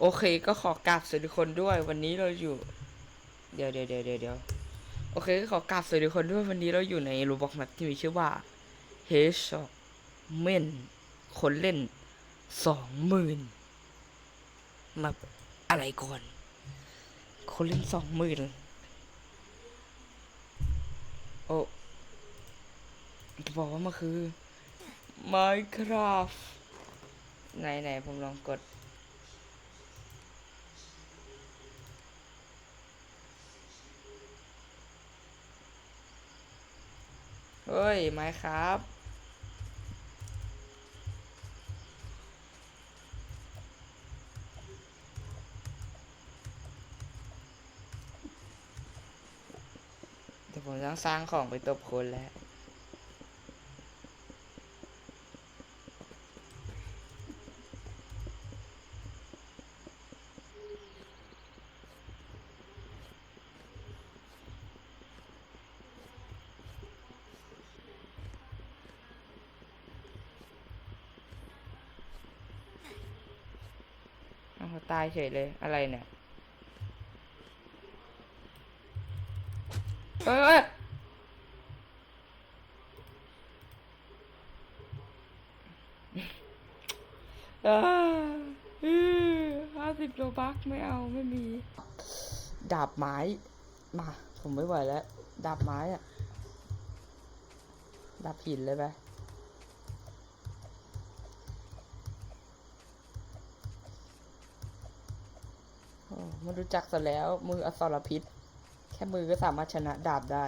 โอเคก็ขอกราบสวัสดีคนด้วยวันนี้เราอยู่ เดี๋ยวเดี๋ยวเดี๋ยวเดี๋ยวโอเคก็ขอกราบสวัสดีคนด้วยวันนี้เราอยู่ในรูบอกแมปที่มีชื่อว่า h e s h o t m e n คนเล่นสองหมื่นมาอะไรก่อน คนเล่นสองหมื่นโอ้จะบอกว่ามันคือ Minecraft ไหนไหนผมลองกด ฮ้ยไม้ครับเดี๋ยวผมต้องสร้างของไปตบคนแล้ว อ้าวตายเฉยเลย อะไรเนี่ยเอ้ยเอ้ยห้าสิบโลบักไม่เอาไม่มี ดาบไม้ มา ผมไม่ไหวแล้ว ดาบไม้อะดาบหินเลยไป รู้จักซะแล้ว มืออสรพิษ แค่มือก็สามารถชนะดาบได้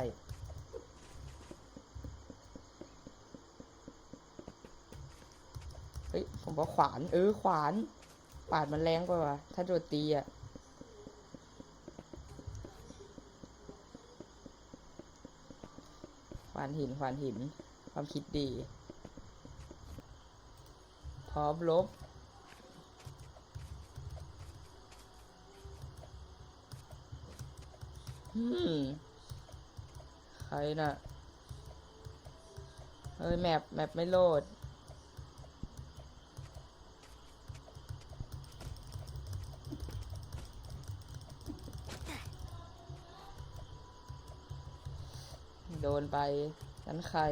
เฮ้ย ผมว่าขวาน เออ ขวาน ปาดมันแรงกว่า ถ้าโดนตีอะขวานหิน ขวานหิน ความคิดดี พร้อมลบ ใครน่ะ เฮ้ย แมปแมปไม่โหลด โดนไปนั้นใคร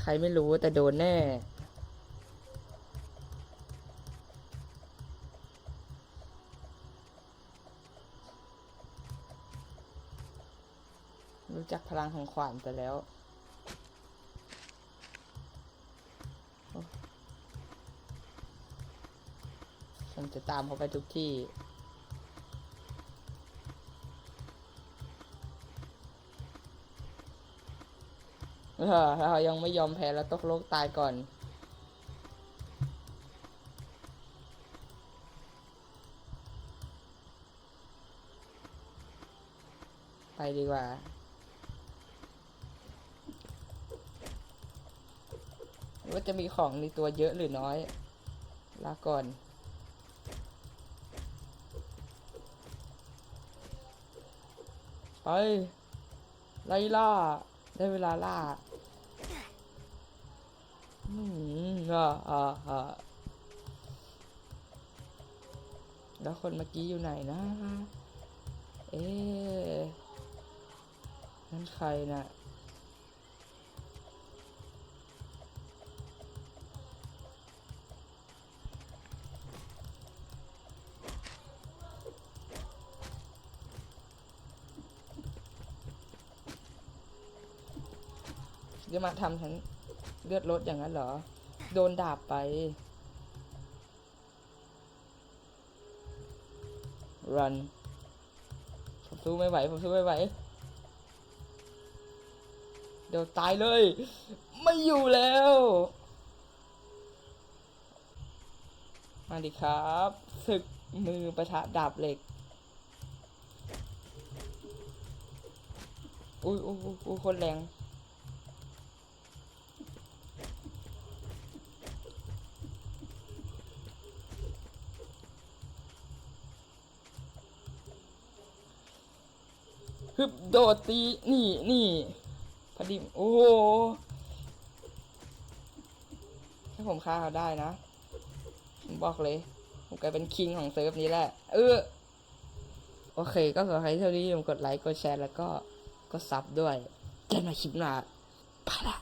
ใครไม่รู้แต่โดนแน่ รู้จักพลังของขวานไปแล้วโอ้ผมจะตามเขาไปทุกที่เออถ้าเขายังไม่ยอมแพ้แล้วตกโลกตายก่อนไปดีกว่า ว่าจะมีของในตัวเยอะหรือน้อย ลาก่อนไปไล่ล่า ได้เวลาล่าอืมอ่าอ่าอ่าแล้วคนเมื่อกี้อยู่ไหนนะ เอ๊นั่นใครน่ะ จะมาทำฉันเลือดลดอย่างนั้นเหรอ โดนดาบไป run ผมสู้ไม่ไหว ผมสู้ไม่ไหว เดี๋ยวตายเลย ไม่อยู่แล้ว มาดิครับศึกมือประทะดาบเหล็ก อุ้อุ้ยอุ้ยอุ้ยคนแรง ฮึบโดดตีนี่นี่พอดีโอ้โหถ้าผมฆ่าเขาได้นะผมบอกเลย ผมกลายเป็นคิงของเซิร์ฟนี้แหละ เออ โอเค ก็ขอให้เท่านี้อย่าลืมกดไลค์ กดแชร์ แล้วก็กดซับด้วยเจอกันใหม่คลิปหน้าไปละ